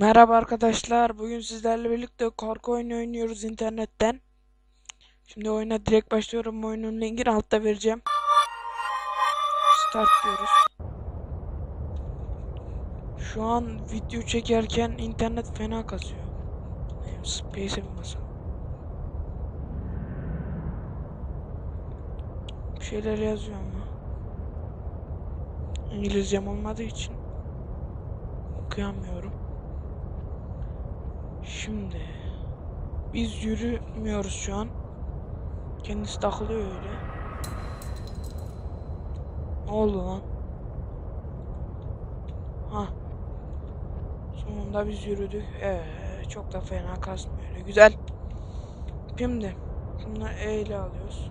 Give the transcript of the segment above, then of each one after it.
Merhaba arkadaşlar. Bugün sizlerle birlikte korku oyunu oynuyoruz internetten. Şimdi oyuna direkt başlıyorum. Oyunun linkini altta vereceğim. Start diyoruz. Şu an video çekerken internet fena kasıyor. Space'e bir basalım. Bir şeyler yazıyor ama. İngilizcem olmadığı için okuyamıyorum. Şimdi biz yürümüyoruz şu an. Kendisi takılıyor öyle. Ne oldu lan? Ha. Sonunda biz yürüdük. Ee, çok da fena kasmıyor. Güzel. Şimdi şunları E ile alıyoruz.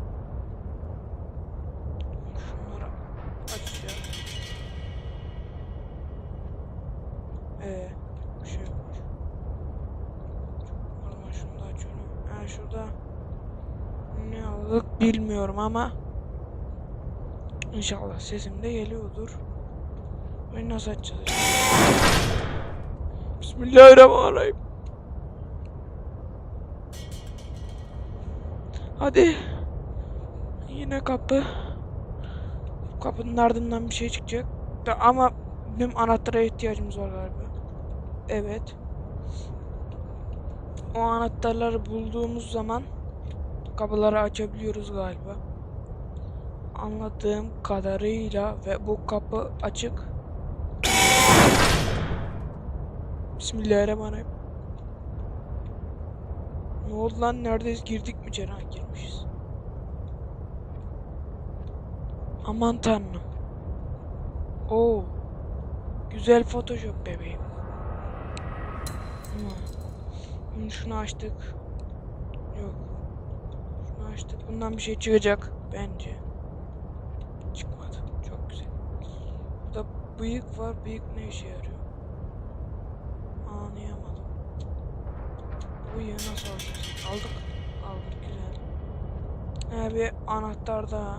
Şunları açacağız. Ee, bir şey yokmuş. O zaman şunu da açıyorum. Ha şurada aldık bilmiyorum ama İnşallah sesim de geliyordur. Oyunu nasıl açacağız? Bismillahirrahmanirrahim. Hadi. Yine kapı. Kapının ardından bir şey çıkacak. Ama bizim anahtara ihtiyacımız var galiba. Evet. O anahtarları bulduğumuz zaman kapıları açabiliyoruz galiba. Anladığım kadarıyla ve bu kapı açık. Bismillahirrahmanirrahim. Ne oldu lan? Neredeyiz? Girdik mi? Ha, girmişiz. Aman tanrım. Oo. Güzel Photoshop bebeğim. Hmm. Şunu açtık. Yok. Şunu açtık. Bundan bir şey çıkacak bence. Çıkmadı. Çok güzel. Burada bıyık var. Bıyık ne işe yarıyor? Anlayamadım. Bıyığı nasıl alacağız? Aldık. Aldık güzel. He bir anahtar daha.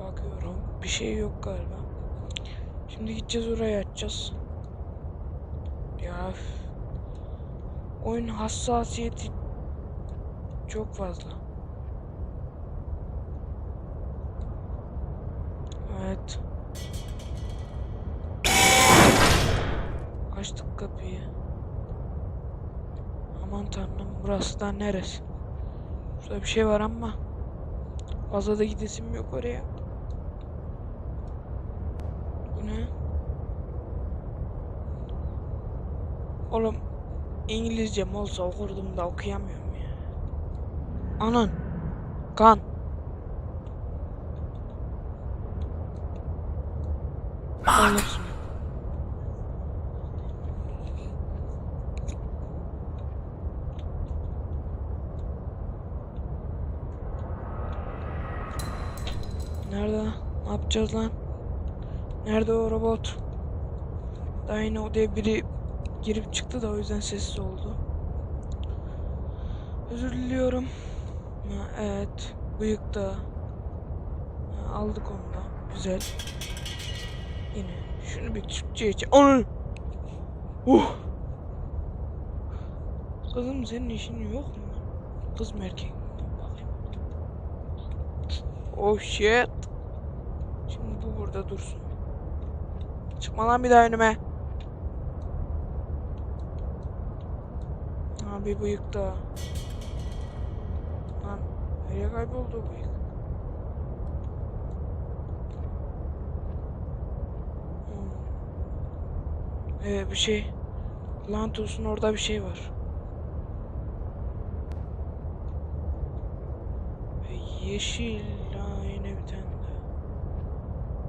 Bakıyorum. Bir şey yok galiba. Şimdi gideceğiz oraya açacağız. Ya. Oyun hassasiyeti çok fazla. Evet. Açtık kapıyı. Aman tanrım burası da neresi? Şurada bir şey var ama fazla da gidesim yok oraya. Bu ne? Oğlum İngilizcem olsa okurdum da okuyamıyorum ya. Anan. Kan. Alırsın. Nerede? Ne yapacağız lan? Nerede o robot? Daha yine odaya biri girip çıktı da o yüzden sessiz oldu. Özür diliyorum. Evet. Bıyık da. Aldık onu da. Güzel. Yine. Şunu bir Türkçe iç. Onu. Uh. Kızım senin işin yok mu? Kız mı erkek. Oh shit. Şimdi bu burada dursun. Çıkma lan bir daha önüme. Ha bir bıyık daha. Nereye kayboldu o bıyık? Hmm. Ee, bir şey. Lanet olsun orada bir şey var. Yeşil. Ha yine bir tane daha.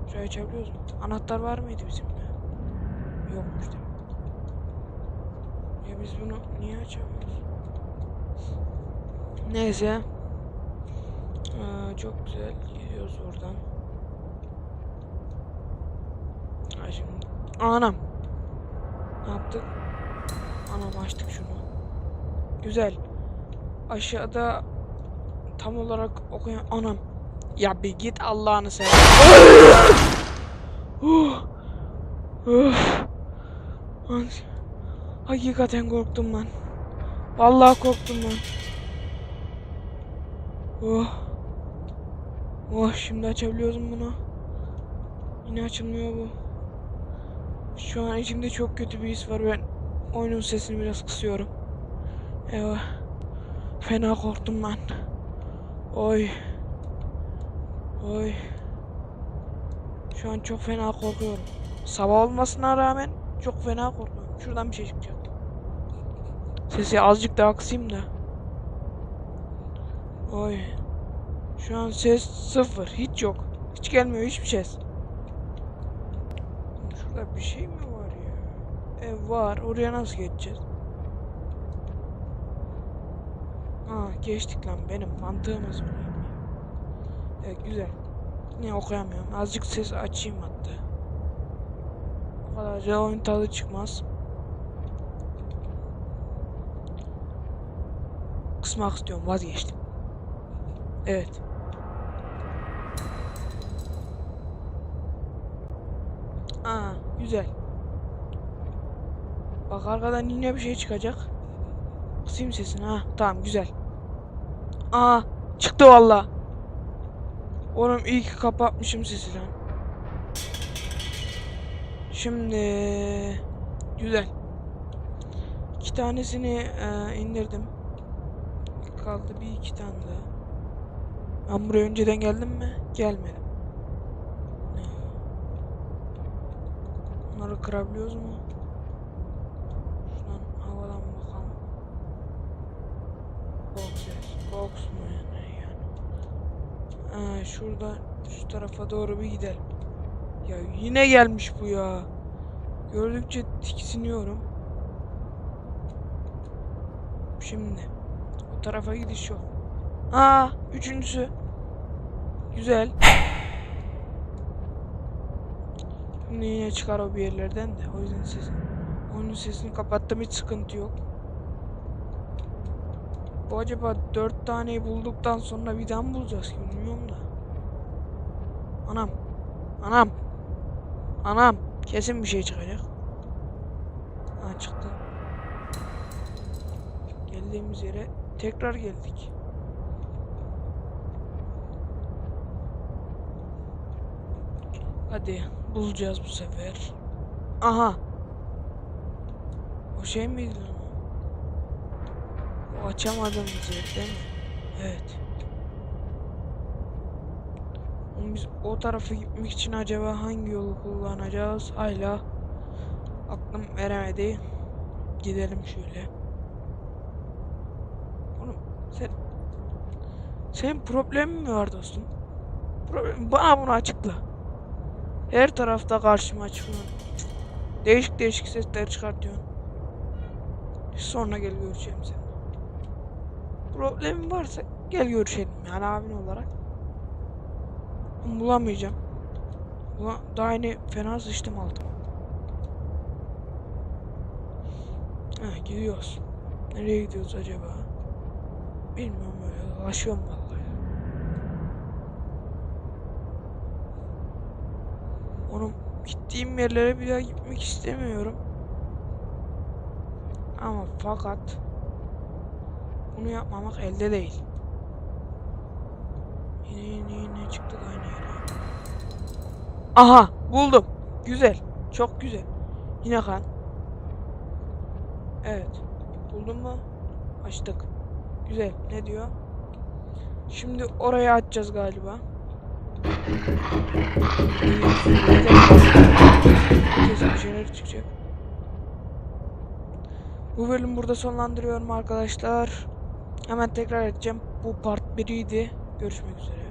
Şurayı açabiliyoruz mu? Anahtar var mıydı bizimle? Yokmuş demek. Ya biz bunu niye açamıyoruz? Neyse. Çok güzel gidiyoruz oradan. Ha şimdi. Anam. Ne yaptık? Anam açtık şunu. Güzel. Aşağıda tam olarak okuyan anam. Ya bir git Allah'ını. Uh. Uf. Hakikaten korktum ben. Vallahi korktum ben. Oh. Oh şimdi açabiliyoruz bunu. Yine açılmıyor bu. Şu an içimde çok kötü bir his var. Ben oyunun sesini biraz kısıyorum. Eyvah. Fena korktum ben. Oy. Oy. Şu an çok fena korkuyorum. Sabah olmasına rağmen çok fena korkuyorum. Şuradan bir şey çıkacak. Sesi azıcık daha kısayım da. Oy. Şu an ses sıfır. Hiç yok. Hiç gelmiyor hiçbir ses. Şurada bir şey mi var ya? Ev var. Oraya nasıl geçeceğiz? Ha geçtik lan benim mantığımız bile. Evet güzel. Yine okuyamıyorum. Azıcık ses açayım hatta. O kadarca oyun tadı çıkmaz. Kısmak istiyorum vazgeçtim. Evet. Aa güzel. Bak arkadan yine bir şey çıkacak. Kısayım sesini ha. Tamam güzel. Aa çıktı valla. Oğlum iyi ki kapatmışım sesi lan. Şimdi güzel. İki tanesini e, indirdim. Kaldı bir iki tane daha. Ben buraya önceden geldim mi? Gelmedim. Bunları kırabiliyoruz mu? Şuradan havadan bakalım. Box. Box mu yani? yani. Ha, şurada şu tarafa doğru bir gidelim. Ya yine gelmiş bu ya. Gördükçe tiksiniyorum. Şimdi o tarafa gidiş yok. Aa, üçüncüsü. Güzel. Şimdi yine çıkar o bir yerlerden de. O yüzden sesin. Onun sesini kapattım hiç sıkıntı yok. Bu acaba dört taneyi bulduktan sonra bir daha mı bulacağız ki bilmiyorum da. Anam. Anam. Anam. Kesin bir şey çıkacak. Ha çıktı. Geldiğimiz yere tekrar geldik. Hadi bulacağız bu sefer. Aha. O şey miydi lan o? Açamadığımız yer değil mi? Evet. Biz o tarafa gitmek için acaba hangi yolu kullanacağız? Hala aklım veremedi. Gidelim şöyle. Oğlum sen senin problemin mi var dostum? Problem bana bunu açıkla. Her tarafta karşıma çıkıyorsun. Değişik değişik sesler çıkartıyorsun. Sonra gel görüşelim seninle. Problemin varsa gel görüşelim yani abin olarak. Bulamayacağım. Daha yeni fena sıçtım aldım. Ha gidiyoruz. Nereye gidiyoruz acaba? Bilmiyorum böyle vallahi. Gittiğim yerlere bir daha gitmek istemiyorum. Ama fakat bunu yapmamak elde değil. Yine yine yine çıktık aynı yere. Aha buldum. Güzel. Çok güzel. Yine kan. Evet. Buldun mu? Açtık. Güzel. Ne diyor? Şimdi oraya açacağız galiba. Çıkacak. Bu bölüm burada sonlandırıyorum arkadaşlar. Hemen tekrar edeceğim. Bu part 1'iydi. Görüşmek üzere.